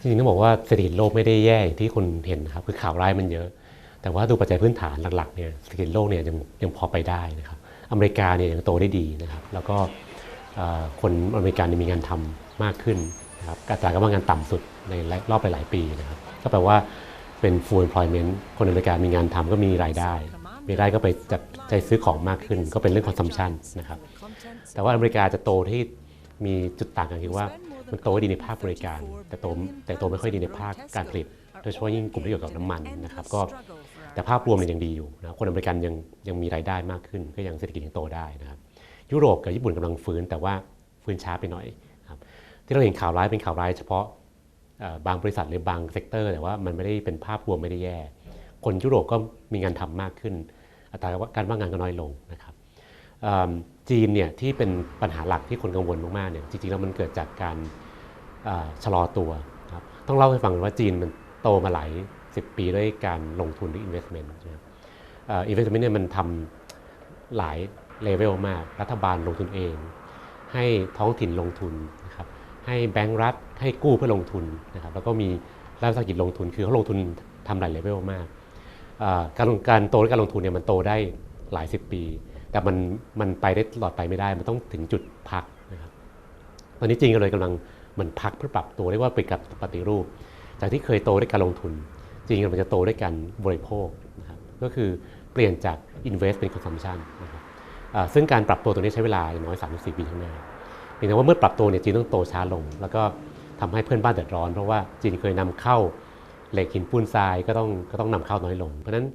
จริงๆต้องบอกว่าเศรษฐกิจโลกไม่ได้แย่อย่างที่คนเห็นนะครับคือข่าวร้ายมันเยอะ แต่ว่าดูปัจจัยพื้นฐานหลักๆเนี่ยเศรษฐกิจโลกเนี่ยยังยังพอไปได้นะครับอเมริกาเนี่ยยังโตได้ดีนะครับแล้วก็คนอเมริกันเนี่ยมีงานทำมากขึ้นนะครับอัตราการว่างงานต่ำสุดในรอบไปหลายปีนะครับก็แปลว่าเป็น full employment คนอเมริกามีงานทำก็มีรายได้มีรายได้ก็ไปจับใจซื้อของมากขึ้น ก็เป็นเรื่อง consumption นะครับแต่ว่าอเมริกาจะโตที่มีจุดต่างกันคือว่า มันโตได้ดีในภาคบริการ แต่โตแต่โตไม่ค่อยดีในภาคการผลิต โดยเฉพาะยิ่งกลุ่มที่เกี่ยวกับน้ำมันนะครับก็แต่ภาพรวมเนี่ยยังดีอยู่นะคนอเมริกันยังยังมีรายได้มากขึ้น ก็ยังเศรษฐกิจยังโตได้นะครับยุโรปกับญี่ปุ่นกำลังฟื้นแต่ว่าฟื้นช้าไปหน่อยครับที่เราเห็นข่าวร้ายเป็นข่าวร้ายเฉพาะเอ่อบางบริษัทหรือบางเซกเตอร์ แต่ว่ามันไม่ได้เป็นภาพรวมไม่ได้แย่ คนยุโรปก็มีงานทำมากขึ้น อัตราการว่างงานก็น้อยลงนะครับเอิ่ม จีนเนี่ยที่เป็นปัญหาหลักที่คนกังวลมากๆเนี่ยจริงๆแล้วมันเกิดจากการชะลอตัวครับต้องเล่าให้ฟังว่าจีนมันโตมาหลายสิบปีด้วยการลงทุนหรือ investment นะครับ investment เนี่ยมันทำหลายเลเวลมาก รัฐบาลลงทุนเอง ให้ท้องถิ่นลงทุนนะครับให้แบงก์รัฐให้กู้เพื่อลงทุนนะครับแล้วก็มีรัฐวิสาหกิจลงทุนคือเขาลงทุนทำหลายเลเวลมาก การลงการโตด้วยการลงทุนเนี่ยมันโตได้หลายสิบปี แต่มันมันไปได้ตลอดไปไม่ได้ มันต้องถึงจุดพักนะครับตอนนี้จริงก็เลยกำลังเหมันพักเพื่อปรับตัวเรียกว่าไปกับปฏิรูป จากที่เคยโตด้วยการลงทุน จริงมันจะโตด้วยการบริโภคนะครับก็คือเปลี่ยนจาก invest เป็น consumption นะครับซึ่งการปรับตัวตัวนี้ใช้เวลาอย่างน้อย34ปีข้างหน้าเพียงแต่ว่าเมื่อปรับตัวเนี่ยจีนต้องโตช้าลง แล้วก็ทำให้เพื่อนบ้านเดือดร้อน เพราะว่าจีนเคยนำเข้าเหล็กหินปูนทรายก็ต้องก็ต้องนำเข้าน้อยลง เพราะฉะนั้น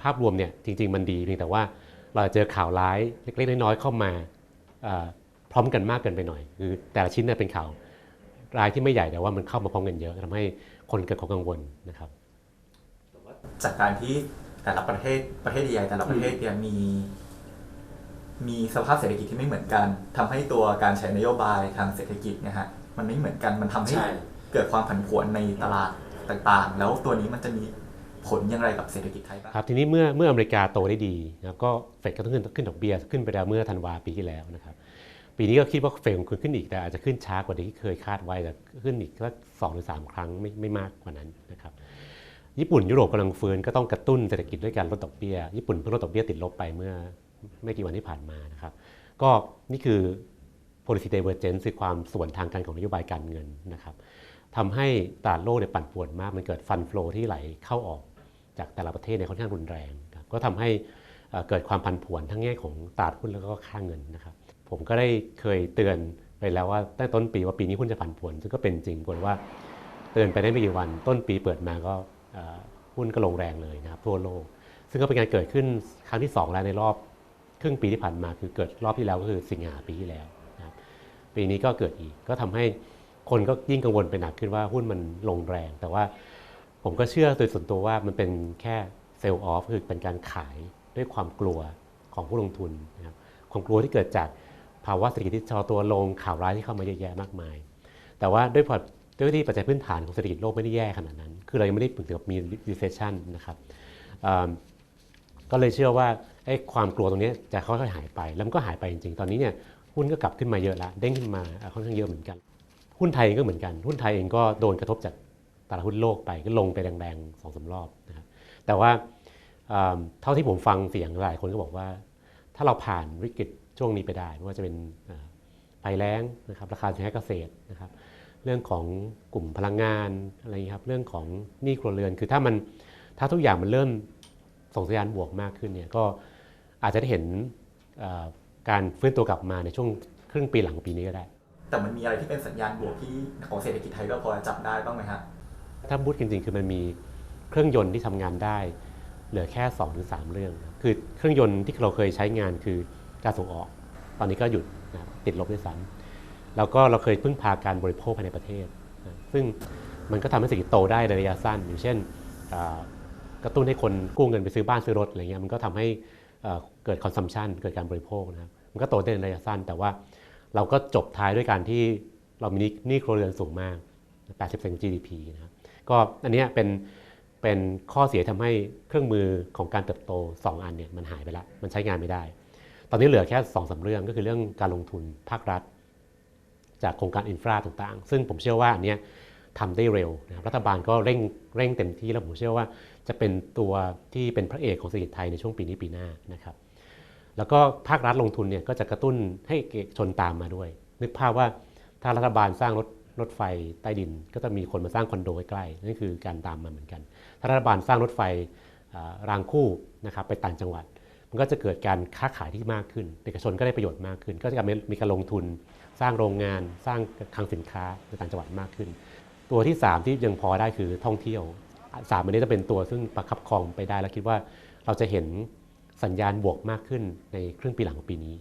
ภาพรวมเนี่ยจริง ๆ มันดีเพียงแต่ว่า เราเจอข่าวร้ายเล็กๆน้อยๆเข้ามาอ่าพร้อมกันมากเกินไปหน่อยคือแต่ละชิ้นเนี่ยเป็นข่าวร้ายที่ไม่ใหญ่แต่ว่ามันเข้ามาพร้อมกันเยอะทำให้คนเกิดความกังวลนะครับจากการที่แต่ละประเทศประเทศใหญ่ๆแต่ละประเทศเนี่ยมี มีสภาพเศรษฐกิจที่ไม่เหมือนกันทำให้ตัวการใช้นโยบายทางเศรษฐกิจเนะฮะมันไม่เหมือนกันมันทำให้ใช่เกิดความผันผวนในตลาดต่างๆ แล้วตัวนี้มันจะมี ผลอย่างไรกับเศรษฐกิจไทยบ้างครับทีนี้เมื่อเมื่ออเมริกาโตได้ดีนะครับก็เฟดก็ต้องขึ้นขึ้นดอกเบี้ยขึ้นไปแล้วเมื่อธันวาปีที่แล้วนะครับปีนี้ก็คิดว่าเฟดคงขึ้นอีกแต่อาจจะขึ้นช้ากว่าที่เคยคาดไว้แต่ขึ้นอีกสักสองหรือสามครั้งไม่ไม่มากกว่านั้นนะครับญี่ปุ่นยุโรปกำลังฟื้นก็ต้องกระตุ้นเศรษฐกิจด้วยการลดดอกเบี้ยญี่ปุ่นเพิ่งลดดอกเบี้ยติดลบไปเมื่อไม่กี่วันที่ผ่านมานะครับก็นี่คือ policy divergence คือความส่วนทางกันของนโยบายการเงินนะครับทำให้ตลาดโลกเนี่ยปั่นป่วนมากมันเกิดฟันฟลอที่ไหลเข้าออก จากแต่ละประเทศเนี่ยค่อนข้างรุนแรงครับก็ทำให้เกิดความผันผวนทั้งแง่ของตลาดหุ้นแล้วก็ค่าเงินนะครับผมก็ได้เคยเตือนไปแล้วว่าตั้งต้นปีว่าปีนี้หุ้นจะผันผวนซึ่งก็เป็นจริงปรากฏว่าเตือนไปได้ไม่กี่วัน ต้นปีเปิดมาก็หุ้นก็ลงแรงเลยนะครับทั่วโลก ซึ่งก็เป็นการเกิดขึ้นครั้งที่ 2 แล้วในรอบครึ่งปีที่ผ่านมาคือเกิดรอบที่แล้วก็คือสิงหาปีที่แล้วนะครับปีนี้ก็เกิดอีกก็ทำให้คนก็ยิ่งกังวลไปหนักขึ้นว่าหุ้นมันลงแรง แต่ว่า ผมก็เชื่อโดยส่วนตัวว่ามันเป็นแค่เซลล์ออฟคือเป็นการขายด้วยความกลัวของผู้ลงทุนนะครับความกลัวที่เกิดจากภาวะเศรษฐกิจที่ชะลอตัวลงข่าวร้ายที่เข้ามาเยอะแยะมากมาย แต่ว่าด้วยพอด้วยที่ปัจจัยพื้นฐานของเศรษฐกิจโลกไม่ได้แย่ขนาดนั้น คือเรายังไม่ได้ถึงกับมี recession นะครับก็เลยเชื่อว่าไอ้ความกลัวตรงนี้จะค่อยๆหายไป แล้วมันก็หายไปจริงๆ ตอนนี้เนี่ยหุ้นก็กลับขึ้นมาเยอะล้วเด้งขึ้นมาค่อนข้างเยอะเหมือนกัน หุ้นไทยเองก็เหมือนกัน หุ้นไทยเองก็โดนกระทบจาก ตลาดหุ้นโลกไปก็ลงไปแรงๆสองสารอบนะครับแต่ว่าเท่าที่ผมฟังเสียงหลายคนก็บอกว่า ถ้าเราผ่านวิกฤตช่วงนี้ไปได้ไม่ว่าจะเป็นภัยแล้งนะครับราคาสินค้าเกษตรนะครับเรื่องของกลุ่มพลังงานอะไรครับเรื่องของหนี้ครัวเรือน คือถ้ามันถ้าทุกอย่างมันเริ่มส่งสัญญาณบวกมากขึ้นเนี่ยก็อาจจะได้เห็นการฟื้นตัวกลับมาในช่วงครึ่งปีหลังปีนี้ก็ได้ แต่มันมีอะไรที่เป็นสัญญาณบวกที่ของเศรษฐกิจไทยเราพอจะจับได้บ้างไหมฮะ ถ้าพูดจริงๆ คือมันมีเครื่องยนต์ที่ทำงานได้ เหลือแค่2อถึงสเรื่อง คือเครื่องยนต์ที่เราเคยใช้งานคือการส่งออก ตอนนี้ก็หยุดนะติดลบด้วยซ้ำแล้วก็เราเคยพึ่งพาการบริโภคภายในประเทศนะซึ่งมันก็ทำให้เศรษฐกิจโตได้ในระยะสั้น อย่างเช่นกระตุ้นให้คนกู้เงินไปซื้อบ้านซื้อรถอะไรเงี้ยมันก็ทำให้เกิดคอนซัมชันเกิดการบริโภคนะครับมันก็โตได้ในระยะสั้น แต่ว่าเราก็จบท้ายด้วยการที่เรามีหนี้ครัวเรือนสูงมาก 80% GDP นะครับ ก็อันนี้เป็นเป็นข้อเสียทำให้เครื่องมือของการเติบโต 2 อันเนี่ยมันหายไปล้วมันใช้งานไม่ได้ ตอนนี้เหลือแค่2อสาเรื่องก็คือเรื่องการลงทุนภาครัฐ จากโครงการอินฟราต่างๆ ซึ่งผมเชื่อว่าอันเนี้ยทำได้เร็วนะครับรัฐบาลก็เร่งเร่งเต็มที่แล้วผมเชื่อว่าจะเป็นตัวที่เป็นพระเอกของเศรษฐกิจไทยในช่วงปีนี้ปีหน้านะครับ แล้วก็ภาครัฐลงทุนเนี่ยก็จะกระตุ้นให้เอกชนตามมาด้วย นึกภาพว่าถ้ารัฐบาลสร้างรถ รถไฟใต้ดิน ก็จะมีคนมาสร้างคอนโดใกล้ๆนั่นคือการตามมาเหมือนกันถ้ารัฐบาลสร้างรถไฟรางคู่นะครับไปต่างจังหวัด มันก็จะเกิดการค้าขายที่มากขึ้น เอกชนก็ได้ประโยชน์มากขึ้น ก็จะมีการลงทุนสร้างโรงงาน สร้างคลังสินค้าในต่างจังหวัดมากขึ้น ตัวที่ 3 ที่ยังพอได้คือท่องเที่ยวสามอันนี้จะเป็นตัวซึ่งประคับครองไปได้ แล้วคิดว่าเราจะเห็นสัญญาณบวกมากขึ้นในครึ่งปีหลังของปีนี้